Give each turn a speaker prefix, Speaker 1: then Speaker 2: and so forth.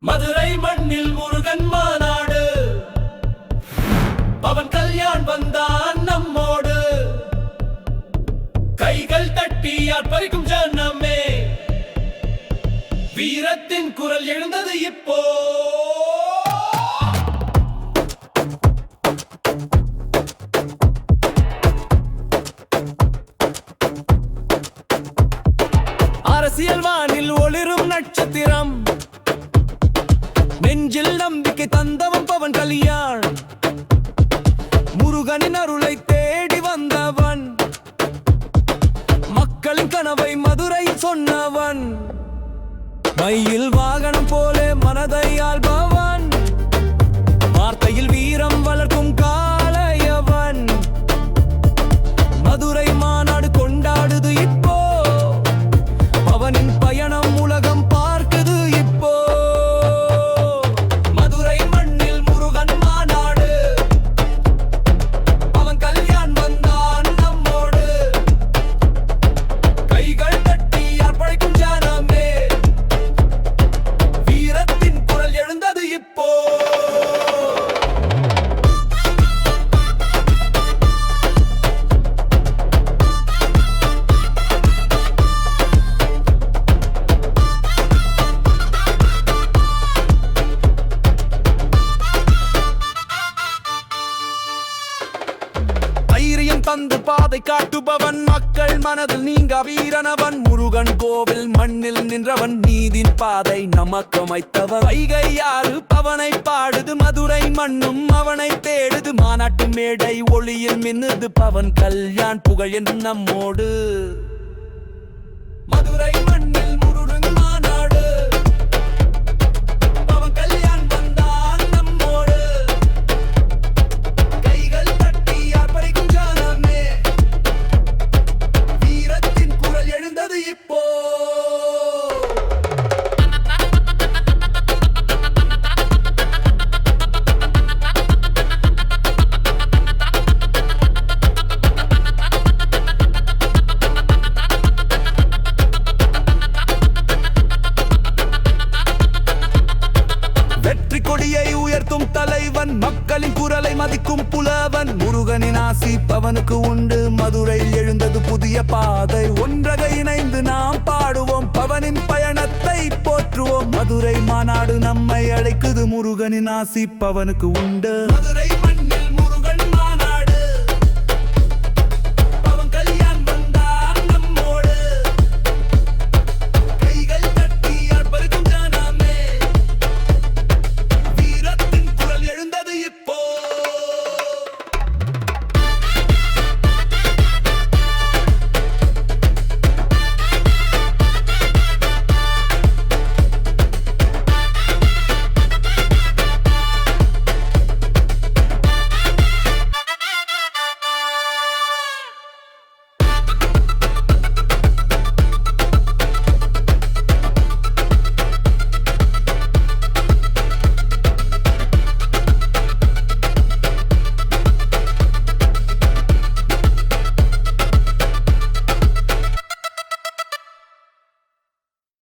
Speaker 1: மதுரை மண்ணில் முருகன் மாநாடு. பவன் கல்யாண் வந்தான் நம்மோடு. கைகள் தட்டி அர்ப்பரிக்கும் ஜனமே. வீரத்தின் குரல் எழுந்தது இப்போ. அரசியல் வானில் ஒளிரும் நட்சத்திரம். நெஞ்சில் நம்பிக்கை தந்தவன் பவன் கல்யாண். முருகனின் அருளை தேடி வந்தவன். மக்களின் கனவை மதுரை சொன்னவன். மயில் வாகன எழுந்தது இப்போ பாதை காட்டுபவன். மக்கள் மனதில் நீங்க வீரனவன் முருகன் கோவில் மண்ணில் நின்றவன். நீதின் பாதை நமக்கு அமைத்தவன் வைகை யாரு பவனை பாடுது. மதுரை மண்ணும் அவனை தேடுது. மாநாட்டு மேடை ஒளியில் மின்னுது. பவன் கல்யாண் புகழ் என்றும் நம்மோடு. தலைவன் மக்களின் குரலை மதிக்கும் புலவன். முருகனின் ஆசி பவனுக்கு உண்டு. மதுரையில் எழுந்தது புதிய பாதை. ஒன்றக இணைந்து நாம் பாடுவோம். பவனின் பயணத்தை போற்றுவோம். மதுரை மாநாடு நம்மை அழைக்குது. முருகனின் ஆசி பவனுக்கு உண்டு. மதுரை